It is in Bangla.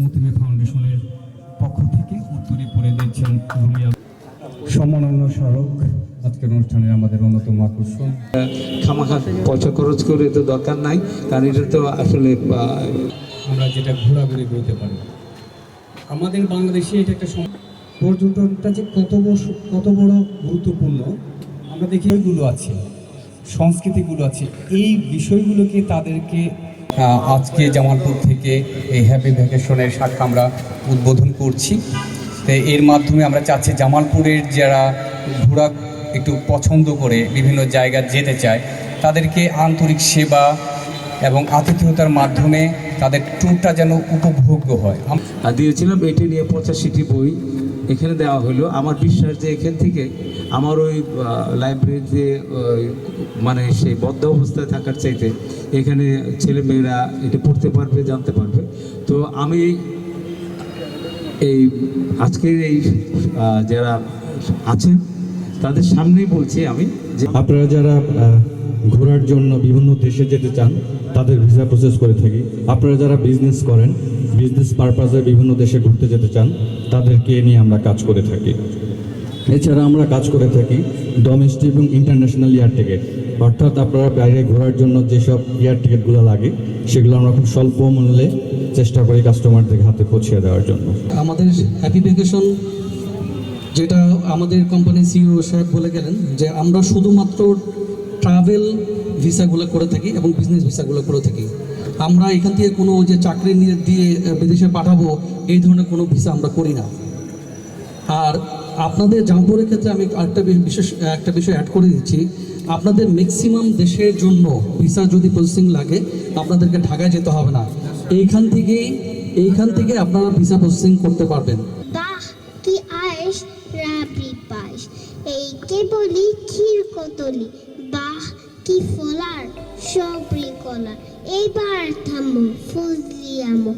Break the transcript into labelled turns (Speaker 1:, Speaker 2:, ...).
Speaker 1: মতিমে ফাউন্ডেশনের পক্ষ থেকে উত্তরে পড়ে দিচ্ছেন রুমিয়া। সম্মানন্য স্মারক আজকের অনুষ্ঠানের আমাদের অন্যতম আকর্ষণ।
Speaker 2: খামাখা পয়সা খরচ করে তো দরকার নাই কারণ এটা তো আসলে
Speaker 1: আমরা যেটা ঘোরাঘুরি করতে পারি। আমাদের বাংলাদেশে এটা একটা পর্যটনটা যে কত বড় কত বড় গুরুত্বপূর্ণ আমরা দেখি এগুলো আছে সংস্কৃতিগুলো আছে এই বিষয়গুলোকে তাদেরকে আজকে জামালপুর থেকে এই হ্যাপি ভ্যাকেশনের শাখা আমরা উদ্বোধন করছি। তো এর মাধ্যমে আমরা চাচ্ছি জামালপুরের যারা ঘোরা একটু পছন্দ করে বিভিন্ন জায়গায় যেতে চায়, তাদেরকে আন্তরিক সেবা এবং আতিথেয়তার মাধ্যমে তাদের ট্যুরটা যেন উপভোগ্য হয়।
Speaker 2: দিয়েছিলাম এটি নিয়ে পঁচাশিটি বই। এখানে দেওয়া হলো, আমার বিশ্বাস যে এখান থেকে আমার ওই লাইব্রেরিতে মানে সেই বদ্ধ অবস্থায় থাকার চাইতে এখানে ছেলেমেয়েরা এটা পড়তে পারবে, জানতে পারবে। তো আমি এই আজকের এই যারা আছেন, তাদের সামনেই বলছি আমি যে
Speaker 3: আপনারা যারা ঘোরার জন্য বিভিন্ন দেশে যেতে চান, তাদের ভিসা প্রসেস করে থাকি। আপনারা যারা বিজনেস করেন বিজনেস পারপাসে বিভিন্ন দেশে ঘুরতে যেতে চান, তাদেরকে নিয়ে আমরা কাজ করে থাকি। এছাড়া আমরা কাজ করে থাকি ডোমেস্টিক এবং ইন্টারন্যাশনাল এয়ার টিকিট অর্থাৎ আপনারা বাইরে ঘোরার জন্য যেসব এয়ার টিকিটগুলো লাগে, সেগুলো আমরা খুব স্বল্প মূল্যে চেষ্টা করি কাস্টমারদের হাতে পৌঁছে দেওয়ার জন্য।
Speaker 4: আমাদের হ্যাপি ভ্যাকেশন যেটা আমাদের কোম্পানি সিইও সাহেব বলে গেলেন যে আমরা শুধুমাত্র ট্রাভেল ভিসাগুলো করে থাকি এবং বিজনেস ভিসাগুলো করে থাকি। আমরা এখান থেকে কোনো যে চাকরি নিয়ে দিয়ে, বিদেশে পাঠাবো, এই ধরনের কোনো ভিসা আমরা করি না। আর আপনাদের জামপুরের ক্ষেত্রে আমি একটা বিশেষ একটা বিষয় অ্যাড করে দিচ্ছি। আপনাদের ম্যাক্সিমাম দেশের জন্য ভিসা যদি প্রসেসিং লাগে আপনাদেরকে ঢাকায় যেতে হবে না। এইখান থেকেই, এইখান থেকে আপনারা ভিসা প্রসেসিং করতে পারবেন।
Speaker 5: বাহ কি আয়েস? রাবড়ি পায়েস। এইকে বলি ক্ষীর কতলি বাহ, কি ফলার, সবরি এইবার থামো ফজলি আমো।